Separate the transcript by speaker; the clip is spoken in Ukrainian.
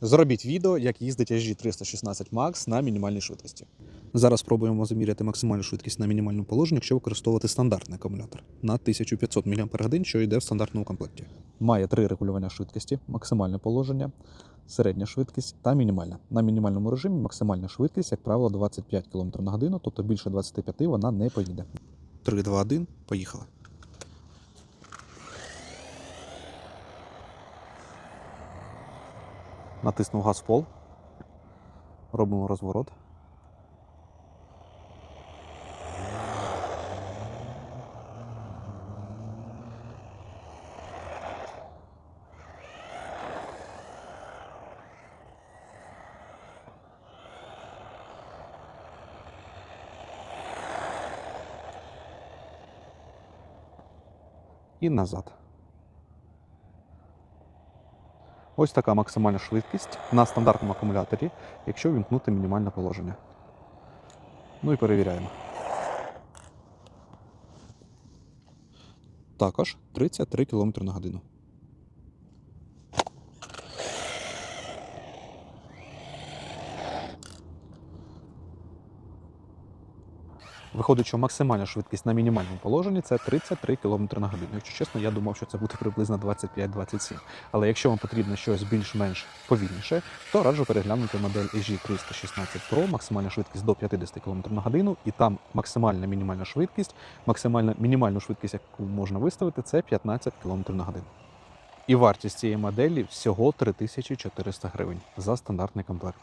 Speaker 1: Зробіть відео, як їздить SG316 Max на мінімальній швидкості. Зараз спробуємо заміряти максимальну швидкість на мінімальному положенні, якщо використовувати стандартний акумулятор на 1500 мАч, що йде в стандартному комплекті. Має три регулювання швидкості: максимальне положення, середня швидкість та мінімальна. На мінімальному режимі максимальна швидкість, як правило, 25 км на годину, тобто більше 25 вона не поїде. 3, 2, 1, поїхали. Натиснув газ в пол. Робимо розворот. І назад. Ось така максимальна швидкість на стандартному акумуляторі, якщо вімкнути мінімальне положення. Ну і перевіряємо. Також 33 км на годину. Виходить, що максимальна швидкість на мінімальному положенні це 33 км на годину. Якщо чесно, я думав, що це буде приблизно 25-27. Але якщо вам потрібно щось більш-менш повільніше, то раджу переглянути модель EG316 Pro, максимальна швидкість до 50 км на годину, і там максимальна мінімальна швидкість, максимальна мінімальну швидкість, яку можна виставити, це 15 км на годину. І вартість цієї моделі всього 3400 гривень за стандартний комплект.